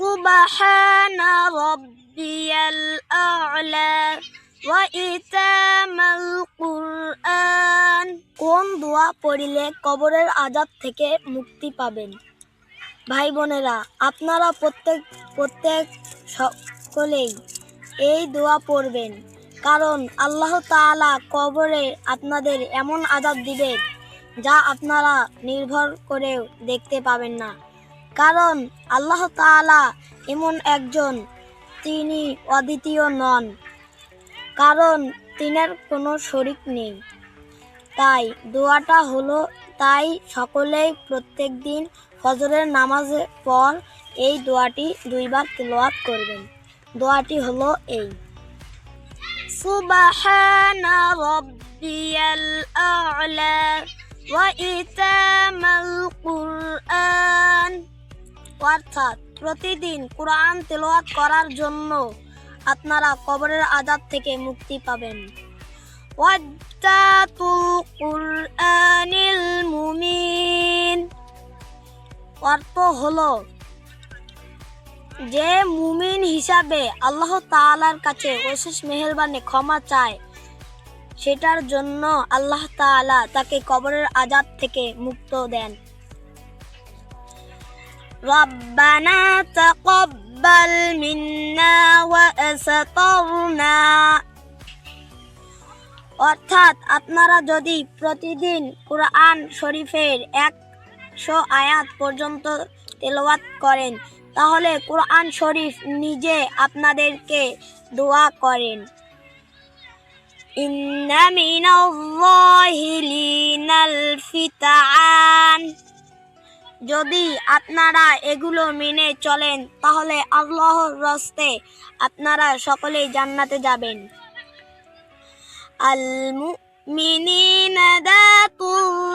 سبحان ربي الأعلى وإتام القرآن কোন দোয়া পড়িলে কবরের আজাব থেকে মুক্তি পাবেন ভাই বোনেরা আপনারা প্রত্যেক প্রত্যেক সকলেই এই দোয়া পড়বেন কারণ আল্লাহ তাআলা কবরে আপনাদের এমন আজাব দিবেন যা আপনারা নির্ভর করেও দেখতে পাবেন না কারণ আল্লাহ তাআলা এমন একজন, তিনি অদ্বিতীয় নন, কারণ তিনার কোনো শরিক নেই। তাই দোয়াটা হলো, তাই সকলেই প্রত্যেক দিন ফজরের নামাজের পর এই দোয়াটি দুইবার তেলাওয়াত করবেন। দোয়াটি হলো এই। সুবহানা অর্থাৎ প্রতিদিন কোরআন তেলাওয়াত করার জন্য আপনারা কবরের আজাদ থেকে মুক্তি পাবেন। মুমিন। অর্থ হলো যে মুমিন হিসাবে আল্লাহ তাআলার কাছে অশেষ মেহেরবানি, ক্ষমা চায়, সেটার জন্য আল্লাহ তাআলা তাকে কবরের আজাদ থেকে মুক্ত দেন। রব্বানা তাকাব্বাল মিন্না ওয়া অর্থাৎ আপনারা যদি প্রতিদিন কোরআন শরীফের একশো আয়াত পর্যন্ত তেলাওয়াত করেন, তাহলে কোরআন শরীফ নিজে আপনাদেরকে দোয়া করেন। ইন্না মিনাল ফিতান। যদি আপনারা এগুলো মেনে চলেন তাহলে আল্লাহর রস্তে আপনারা সকলেই জান্নাতে যাবেন المؤمنين ذات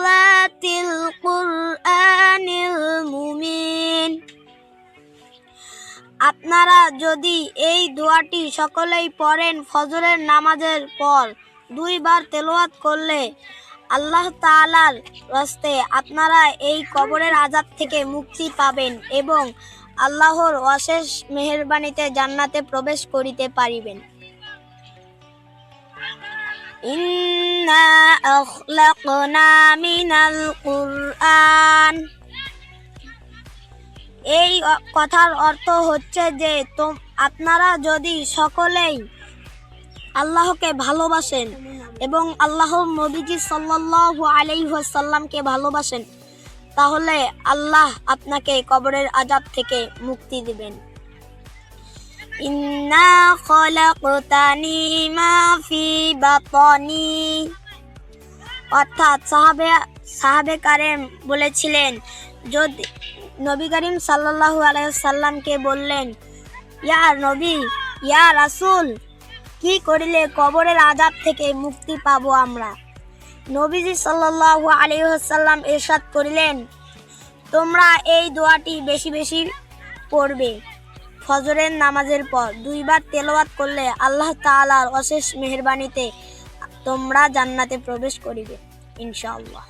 ذات القرآن المؤمن আপনারা যদি এই দোয়াটি সকলেই পড়েন ফজরের নামাজের পর দুইবার তেলাওয়াত করলে আল্লাহ তালার রস্তে আপনারা এই কবরের আজাদ থেকে মুক্তি পাবেন এবং আল্লাহর অশেষ মেহেরবানিতে জান্নাতে প্রবেশ করিতে পারিবেন। ইন্না আখলাকনা মিনাল কুরআন। এই কথার অর্থ হচ্ছে যে আপনারা যদি সকলেই আল্লাহকে ভালোবাসেন এবং আল্লাহর নবীজি সাল্লাল্লাহু আলাইহি ওয়াসাল্লামকে ভালোবাসেন, তাহলে আল্লাহ আপনাকে কবরের আজাব থেকে মুক্তি দিবেন। ইন্না খলাকতানি মা ফি বাতনি। অর্থাৎ সাহাবে সাহাবে কারেম বলেছিলেন, যদি নবী করিম সাল্লাল্লাহু আলাইহি সাল্লামকে বললেন, ইয়া নবী, ইয়া রাসূল কি করিলে কবরের আজাব থেকে মুক্তি পাব আমরা? নবীজি সাল্লাল্লাহু আলাইহি সাল্লাম ইরশাদ করিলেন, তোমরা এই দোয়াটি বেশি বেশি পড়বে ফজরের নামাজের পর। দুইবার তেলাওয়াত করলে আল্লাহ তাআলার অশেষ মেহেরবানিতে তোমরা জান্নাতে প্রবেশ করিবে, ইনশাআল্লাহ।